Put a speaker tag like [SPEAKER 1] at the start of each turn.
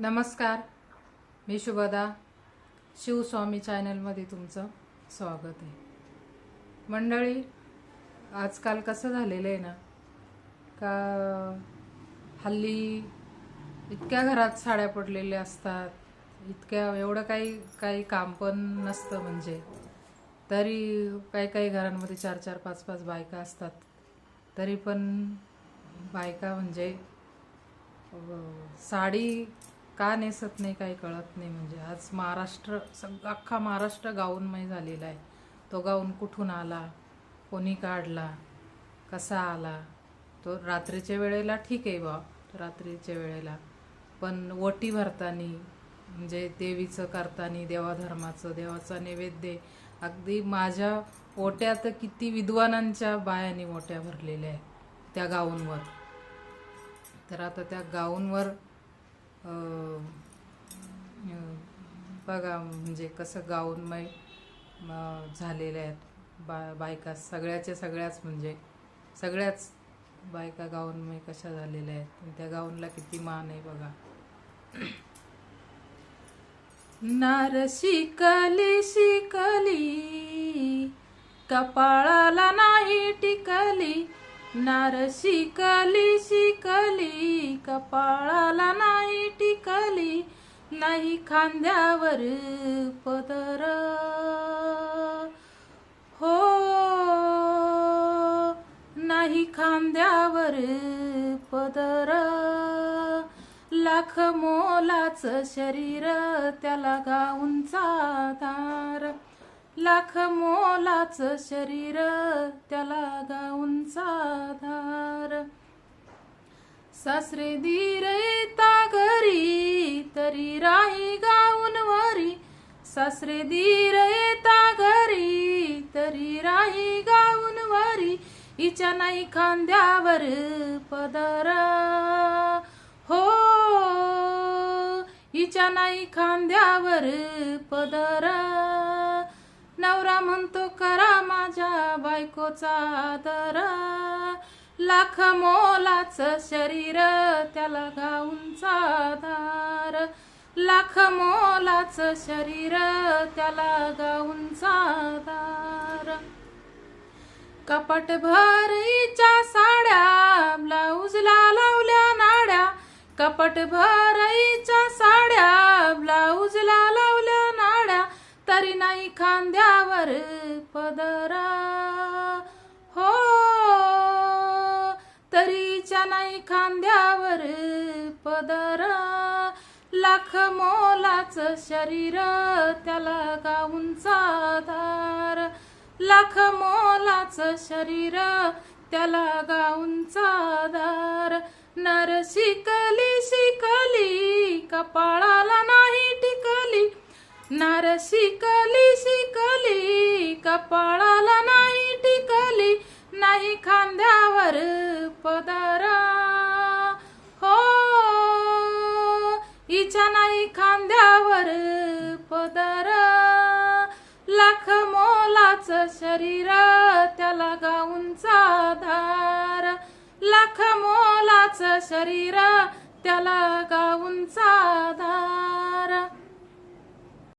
[SPEAKER 1] नमस्कार. मी शुभदा. शिवस्वामी चॅनलमध्ये तुमचं स्वागत आहे. मंडळी आजकाल कसं झालेलं आहे ना का हल्ली इतक्या घरात साड्या पडलेल्या असतात इतक्या एवढं काही काही काम पण नसतं म्हणजे. तरी काही काही घरांमध्ये चार चार पाच पाच बायका असतात. तरी पण बायका म्हणजे साडी का नेसत नाही काही कळत नाही म्हणजे. आज महाराष्ट्र सग अख्खा महाराष्ट्र गाऊनमय झालेला आहे. तो गाऊन कुठून आला? कोणी काढला? कसा आला? तो रात्रीच्या वेळेला ठीक आहे बा रात्रीच्या वेळेला. पण ओटी भरतानी म्हणजे देवीचं करतानी देवाधर्माचं देवाचा नैवेद्य अगदी माझ्या ओट्यात किती विद्वानांच्या बायांनी ओट्या भरलेल्या आहेत त्या गाऊनवर. तर आता त्या गाऊनवर बघा म्हणजे कसं गाऊनमय झालेल्या आहेत. बा बायका सगळ्याच्या सगळ्याच म्हणजे सगळ्याच बायका गाऊनमय कशा झालेल्या आहेत. त्या गाऊनला किती मान आहे बघा. नार शिकली शिकली कपाळाला नाही नार शिकली शिकली कपाळाला नाही टिकली नाही खांद्यावर पदर. हो नाही खांद्यावर पदर. लाख मोलाच शरीर त्याला गाऊनचा दार लाख मोलाच शरीर त्याला गाऊनचा धार. सासरे धीर येता घरी तरी राही गाऊनवरी सासरे धीर येता घरी तरी राही गाऊनवरी हिच्या नाही खांद्यावर पदर. हो हिच्या नाही खांद्यावर पदरा. नवरा म्हणतो करा माझ्या बायकोचा आदर. लाख मोलाच शरीर त्याला गाऊन धार लाख मोलाच शरीर त्याला गाऊन धार कपट भरीच्या साड्या ब्लाऊजला लावल्या नाड्या. कपट भराईच्या खांद्यावर पदरा. हो तरीच्या नाही खांद्यावर पदरा. लाख मोलाच शरीर त्याला गाऊन धार लाख मोलाच शरीर त्याला गाऊन धार नर शिकली शिकली कपाळाला नाही नर शिकली शिकली कपाळाला नाही टिकली नाही खांद्यावर पदरा. हो हिच्या नाही खांद्यावर पदरा. लाख मोलाच शरीर त्याला गाऊनचा धार. लाख मोलाच शरीर त्याला गाऊनचा धार.